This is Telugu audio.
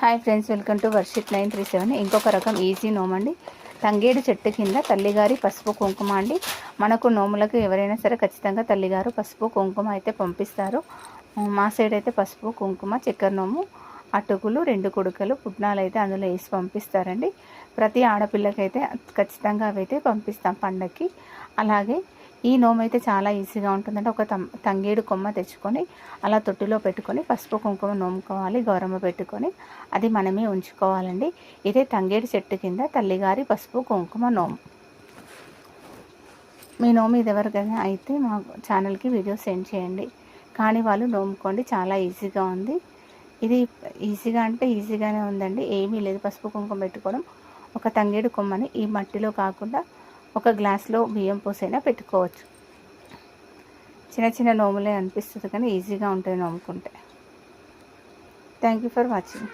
Hi friends welcome to worship nine three seven ఇంకొక రకం ఈజీ నోమ్ అండి. తంగేడు చెట్టు కింద తల్లిగారి పసుపు కుంకుమ అండి. మనకు నోములకు ఎవరైనా సరే ఖచ్చితంగా తల్లిగారు పసుపు కుంకుమ అయితే పంపిస్తారు. మా సైడ్ అయితే పసుపు కుంకుమ చక్కెర నోము అటుకులు రెండు కుడుకలు పుట్నాలు అయితే అందులో వేసి పంపిస్తారండి. ప్రతి ఆడపిల్లకైతే ఖచ్చితంగా అవైతే పంపిస్తాం పండగకి అలాగే ఈ నోము అయితే చాలా ఈజీగా ఉంటుందంటే ఒక తం తంగేడు కొమ్మ తెచ్చుకొని అలా తొట్టిలో పెట్టుకొని పసుపు కుంకుమ నోముకోవాలి గౌరమ్మ పెట్టుకొని అది మనమే ఉంచుకోవాలండి. ఇదే తంగేడు చెట్టు కింద తల్లిగారి పసుపు కుంకుమ నోము. మీ నోము ఇది ఎవరికైనా అయితే మా ఛానల్కి వీడియో సెండ్ చేయండి. కానీ వాళ్ళు నోముకోండి చాలా ఈజీగా ఉంది. ఇది ఈజీగా అంటే ఈజీగానే ఉందండి. ఏమీ లేదు. పసుపు కుంకుమ పెట్టుకోవడం ఒక తంగేడు కొమ్మని ఈ మట్టిలో కాకుండా ఒక గ్లాస్లో బియ్యం పోసైనా పెట్టుకోవచ్చు. చిన్న చిన్న నోములే అనిపిస్తుంది కానీ ఈజీగా ఉంటుంది నోముకుంటే. Thank you for watching